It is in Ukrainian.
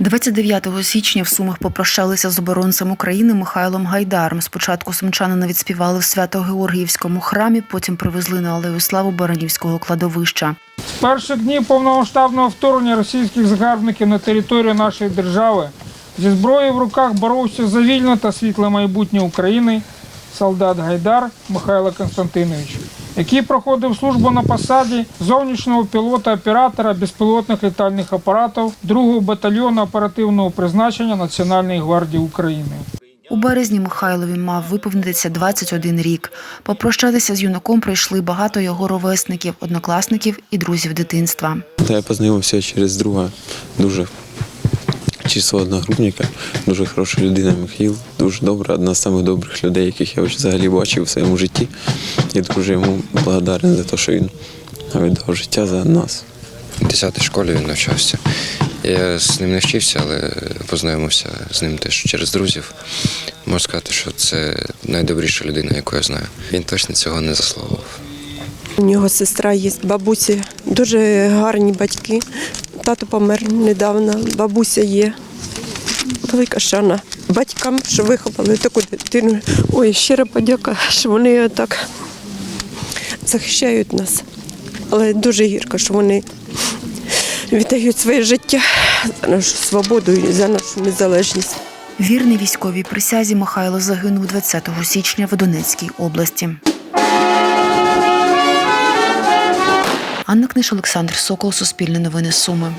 29 січня в Сумах попрощалися з оборонцем України Михайлом Гайдаром. Спочатку сумчанина відспівали в Свято-Георгіївському храмі, потім привезли на Алею Славу Баранівського кладовища. З перших днів повномасштабного вторгнення російських загарбників на територію нашої держави зі зброєю в руках боровся за вільне та світле майбутнє України солдат Гайдар Михайло Константинович, який проходив службу на посаді зовнішнього пілота-оператора безпілотних літальних апаратів 2-го батальйону оперативного призначення Національної гвардії України. У березні Михайлові мав виповнитися 21 рік. Попрощатися з юнаком прийшли багато його ровесників, однокласників і друзів дитинства. Та я познайомився через друга, дуже чи свого одногрупника, дуже хороша людина Михайло, дуже добра, одна з самих добрих людей, яких я взагалі бачив у своєму житті. І дуже йому благодарен за те, що він віддав життя за нас. В 10 школі він навчався. Я з ним не вчився, але познайомився з ним теж через друзів. Можу сказати, що це найдобріша людина, яку я знаю. Він точно цього не заслуговував. У нього сестра є, бабусі, дуже гарні батьки. Тато помер недавно, бабуся є. Велика шана батькам, що виховали таку дитину. Ой, щира подяка, що вони так захищають нас. Але дуже гірко, що вони віддають своє життя за нашу свободу і за нашу незалежність. Вірний військовій присязі Михайло загинув 20 січня в Донецькій області. Анна Книж, Олександр Сокол, Суспільне новини Суми.